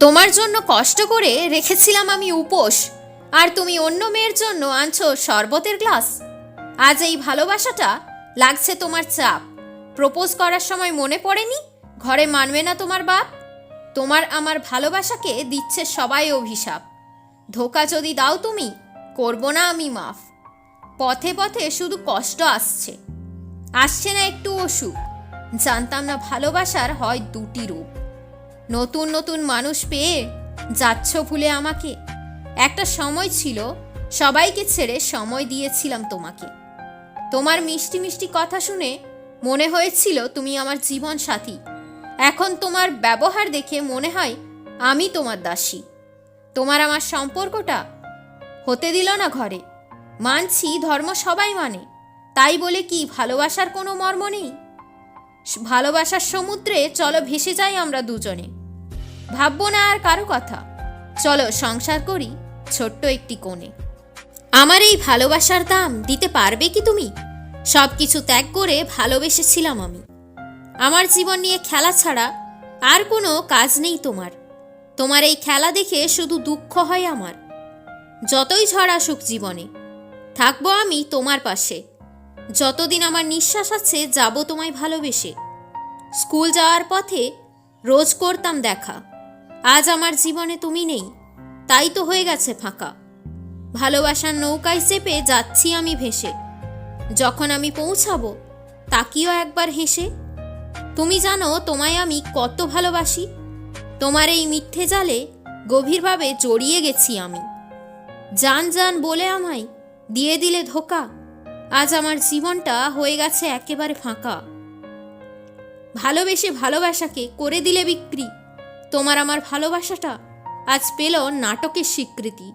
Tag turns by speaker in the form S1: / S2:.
S1: তোমার জন্য কষ্ট করে রেখেছিলাম আমি উপোস। আর তুমি অন্য মেয়ের জন্য আনছো শরবতের গ্লাস। আজ এই ভালোবাসাটা লাগছে তোমার চাপ। প্রপোজ করার সময় মনে পড়েনি? ঘরে মানবে না তোমার বাপ? তোমার আমার ভালোবাসাকে দিচ্ছে সবাই অভিশাপ। ধোকা যদি দাও তুমি, করব না আমি মাফ। পথে পথে শুধু কষ্ট আসছে। আসছে না একটু অসুখ। জানতাম না ভালোবাসার হয় দুটি রূপ। নতুন নতুন মানুষ পেয়ে যাচ্ছ ভুলে আমাকে। একটা সময় ছিল, সবাইকে ছেড়ে সময় দিয়েছিলাম তোমাকে। তোমার মিষ্টি মিষ্টি কথা শুনে মনে হয়েছিল তুমি আমার জীবন সাথী। এখন তোমার ব্যবহার দেখে মনে হয় আমি তোমার দাসী। তোমার আমার সম্পর্কটা হতে দিল না ঘরে। মানছি ধর্ম সবাই মানে। তাই বলে কি ভালোবাসার কোনো মর্ম নেই? ভালোবাসার সমুদ্রে চলো ভেসে যাই আমরা দুজনে। ভাববো না আর কারও কথা। চলো সংসার করি ছোট্ট একটি কোণে। আমার এই ভালোবাসার দাম দিতে পারবে কি তুমি? সব কিছু ত্যাগ করে ভালোবেসেছিলাম আমি। আমার জীবন নিয়ে খেলা ছাড়া আর কোনো কাজ নেই তোমার। তোমার এই খেলা দেখে শুধু দুঃখ হয় আমার। যতই ঝড় আসুক জীবনে, থাকব আমি তোমার পাশে। যতদিন আমার নিঃশ্বাস আছে, যাব তোমায় ভালোবেসে। স্কুল যাওয়ার পথে রোজ করতাম দেখা। আজ আমার জীবনে তুমি নেই। তাই তো হয়ে গেছে ফাঁকা। ভালোবাসার নৌকায় চেপে যাচ্ছি আমি ভেসে। যখন আমি পৌঁছাবো, তাকিও একবার হেসে। তুমি জানো, তোমায় আমি কত ভালোবাসি। তোমার এই মিথ্যে জালে গভীরভাবে জড়িয়ে গেছি আমি। জান জান বলে আমায় দিয়ে দিলে ধোকা। আজ আমার জীবনটা হয়ে গেছে একেবারে ফাঁকা। ভালোবেসে ভালোবাসাকে করে দিলে বিক্রি। তোমার আমার ভালোবাসাটা আজ পেল নাটকের স্বীকৃতি।